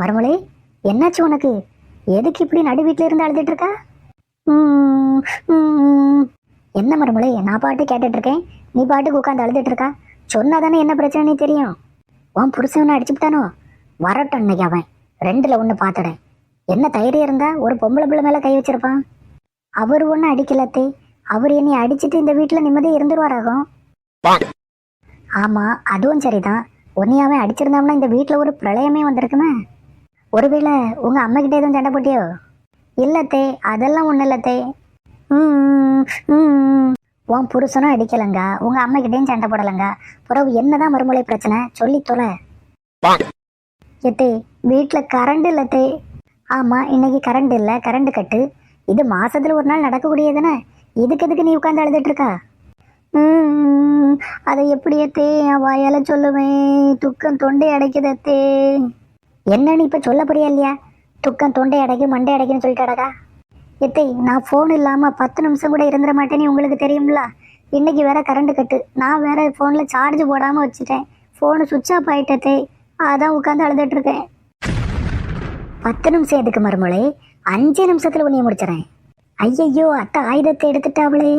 மறுமொழி என்னாச்சு உனக்கு? எதுக்கு இப்படி நடு வீட்டில் இருந்து அழுதுட்டு இருக்கா? என்ன மருமலை நான் பாட்டு கேட்டுட்டு இருக்கேன். நீ பாட்டுக்கு உட்காந்து அழுதுட்டு இருக்கா. சொன்னாதானே என்ன பிரச்சனைன்னு தெரியும். உன் புருஷன் அடிச்சுட்டானோ வரட்டும் இன்னைக்கு அவன். ரெண்டுல ஒன்று பார்த்துடேன் என்ன தைரியம் இருந்தா ஒரு பொம்பளை பிள்ளை மேலே கை வச்சிருப்பான். அவர் ஒன்றும் அடிக்கலத்தே அவர் என்னை அடிச்சிட்டு இந்த வீட்டில் நிம்மதியாக இருந்துருவாராகும். ஆமாம் அதுவும் சரிதான். உன்னையாவே அடிச்சிருந்தோம்னா இந்த வீட்டில் ஒரு பிரளயமே வந்திருக்குமே. ஒருவேளை உங்கள் அம்மாக்கிட்ட எதுவும் சண்டை போட்டியோ? இல்லத்தே அதெல்லாம் ஒன்றும் இல்லத்தே உன் புருஷனும் அடிக்கலங்க. உங்க அம்மா சண்டை போடலங்க. பிறகு என்னதான் மறுமொழி பிரச்சனை? சொல்லி தொலை. எத்தே வீட்டுல கரண்ட் இல்லத்தே ஆமா இன்னைக்கு கரண்ட் இல்ல கரண்ட் கட்டு. இது மாசத்துல ஒரு நாள் நடக்கக்கூடியதானே இதுக்கு எதுக்கு நீ உட்காந்து அழுதுட்டு இருக்கா? ம், அதை எப்படி அத்தே என் வாயால சொல்லுவேன் துக்கம் தொண்டை அடைக்குதத்தே என்னன்னு இப்ப சொல்ல போறியா இல்லையா? துக்கம் தொண்டை அடைக்கு மண்டை அடைக்குன்னு சொல்லிட்டாடா எத்தை நான் ஃபோன் இல்லாமல் பத்து நிமிஷம் கூட இருந்துட மாட்டேன்னு உங்களுக்கு தெரியும்ல? இன்னைக்கு வேற கரண்ட் கட்டு. நான் வேற ஃபோனில் சார்ஜ் போடாமல் வச்சுட்டேன். ஃபோனு சுவிட்ச் ஆஃப் ஆயிட்டதே அதான் உட்காந்து அழுதுட்டு இருக்கேன். பத்து நிமிஷம் எதுக்கு மறுமொழி அஞ்சு நிமிஷத்துல உன்னைய முடிச்சிடறேன். ஐயையோ அத்தை ஆயுதத்தை எடுத்துட்டாவளே.